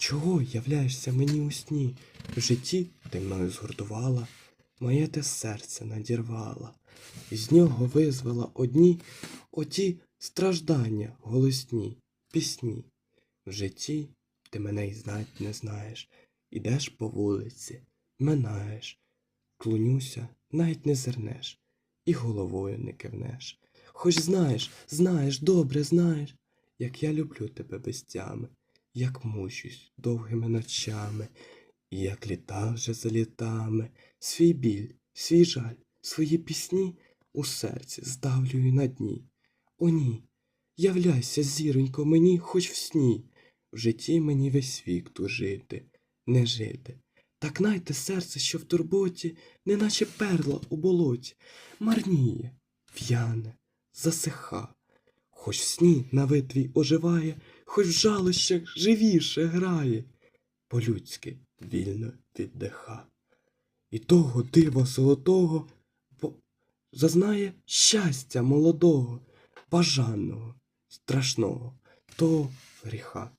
Чого являєшся мені у сні? В житті ти мною згуртувала, моє те серце надірвала, з нього визвала одні оті страждання голосні, пісні. В житті ти мене й знать не знаєш, ідеш по вулиці, минаєш, клонюся, навіть не зернеш, і головою не кивнеш. Хоч знаєш, знаєш, добре знаєш, як я люблю тебе без тями як мучусь довгими ночами, і як літа вже за літами, свій біль, свій жаль, свої пісні у серці здавлюю на дні. О, ні, являйся, зіронько, мені хоч в сні, в житті мені весь вік тужити, не жити. Так найте серце, що в турботі, неначе перла у болоті, марніє, в'яне, засиха. Хоч в сні на витвій оживає, хоч в жалощах живіше грає, по-людськи вільно віддиха. І того дива золотого зазнає щастя молодого, бажаного, страшного, того гріха.